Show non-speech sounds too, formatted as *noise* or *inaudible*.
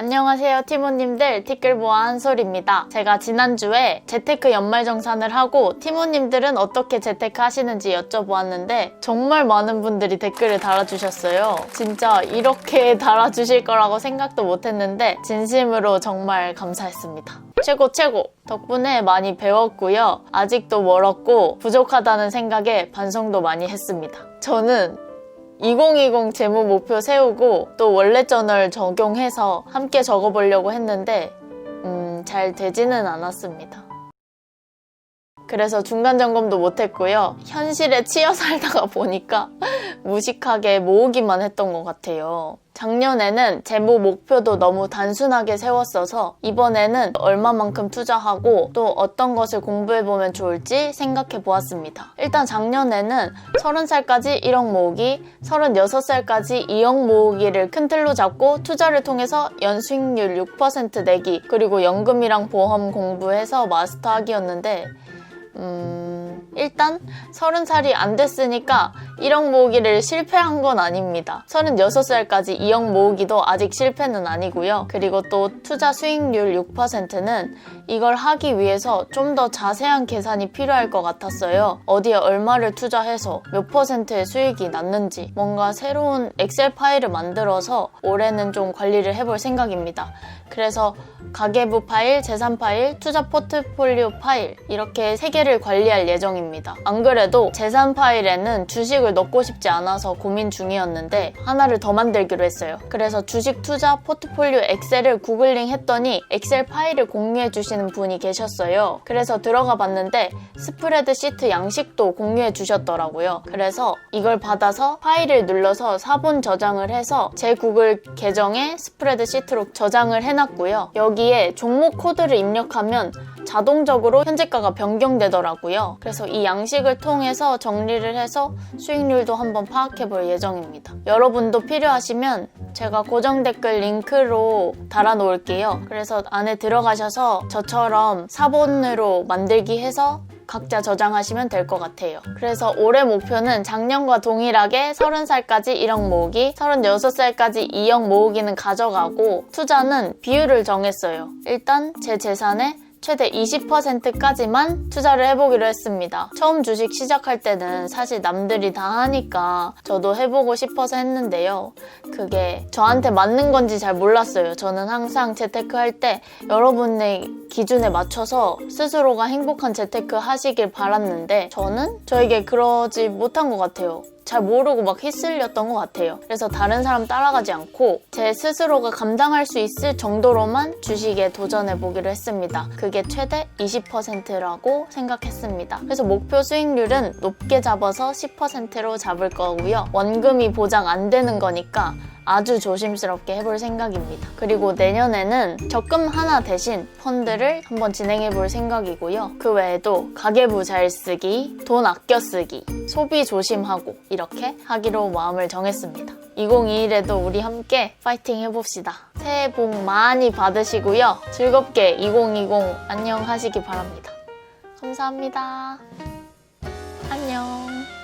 안녕하세요 티모님들 티끌보아 한솔입니다. 제가 지난주에 재테크 연말정산을 하고 티모님들은 어떻게 재테크 하시는지 여쭤보았는데 정말 많은 분들이 댓글을 달아주셨어요. 진짜 이렇게 *laughs* 달아주실 거라고 생각도 못했는데 진심으로 정말 감사했습니다. 최고 최고! 덕분에 많이 배웠고요. 아직도 멀었고 부족하다는 생각에 반성도 많이 했습니다. 저는 2020 재무 목표 세우고 또 원래 저널 적용해서 함께 적어보려고 했는데 음, 잘 되지는 않았습니다. 그래서 중간 점검도 못했고요. 현실에 치여 살다가 보니까 무식하게 모으기만 했던 것 같아요. 작년에는 재무 목표도 너무 단순하게 세웠어서 이번에는 얼마만큼 투자하고 또 어떤 것을 공부해보면 좋을지 생각해 보았습니다. 일단 작년에는 30살까지 1억 모으기, 36살까지 2억 모으기를 큰 틀로 잡고 투자를 통해서 연수익률 6% 내기, 그리고 연금이랑 보험 공부해서 마스터하기였는데 음, 일단 30살이 안 됐으니까 1억 모으기를 실패한 건 아닙니다. 36살까지 2억 모으기도 아직 실패는 아니고요. 그리고 또 투자 수익률 6%는 이걸 하기 위해서 좀 더 자세한 계산이 필요할 것 같았어요. 어디에 얼마를 투자해서 몇 퍼센트의 수익이 났는지 뭔가 새로운 엑셀 파일을 만들어서 올해는 좀 관리를 해볼 생각입니다. 그래서 가계부 파일, 재산 파일, 투자 포트폴리오 파일 이렇게 세 개를 관리할 예정입니다. 안 그래도 재산 파일에는 주식을 넣고 싶지 않아서 고민 중이었는데 하나를 더 만들기로 했어요. 그래서 주식 투자 포트폴리오 엑셀을 구글링 했더니 엑셀 파일을 공유해 주시는 분이 계셨어요. 그래서 들어가 봤는데 스프레드 시트 양식도 공유해 주셨더라고요. 그래서 이걸 받아서 파일을 눌러서 사본 저장을 해서 제 구글 계정에 스프레드 시트로 저장을 해놨고요. 여기에 종목 코드를 입력하면 자동적으로 현재가가 변경되더라고요. 그래서 이 양식을 통해서 정리를 해서 수익률도 한번 파악해 볼 예정입니다. 여러분도 필요하시면 제가 고정 댓글 링크로 달아 놓을게요. 그래서 안에 들어가셔서 저처럼 사본으로 만들기 해서 각자 저장하시면 될 것 같아요. 그래서 올해 목표는 작년과 동일하게 30살까지 1억 모으기, 36살까지 2억 모으기는 가져가고 투자는 비율을 정했어요. 일단 제 재산의 최대 20%까지만 투자를 해보기로 했습니다. 처음 주식 시작할 때는 사실 남들이 다 하니까 저도 해보고 싶어서 했는데요. 그게 저한테 맞는 건지 잘 몰랐어요. 저는 항상 재테크 할 때 여러분의 기준에 맞춰서 스스로가 행복한 재테크 하시길 바랐는데 저는 저에게 그러지 못한 것 같아요. 잘 모르고 막 휩쓸렸던 것 같아요. 그래서 다른 사람 따라가지 않고 제 스스로가 감당할 수 있을 정도로만 주식에 도전해 보기로 했습니다. 그게 최대 20%라고 생각했습니다. 그래서 목표 수익률은 높게 잡아서 10%로 잡을 거고요. 원금이 보장 안 되는 거니까 아주 조심스럽게 해볼 생각입니다. 그리고 내년에는 적금 하나 대신 펀드를 한번 진행해 볼 생각이고요. 그 외에도 가계부 잘 쓰기, 돈 아껴 쓰기, 소비 조심하고 이렇게 하기로 마음을 정했습니다. 2021에도 우리 함께 파이팅 해봅시다. 새해 복 많이 받으시고요. 즐겁게 2020 안녕 하시기 바랍니다. 감사합니다. 안녕.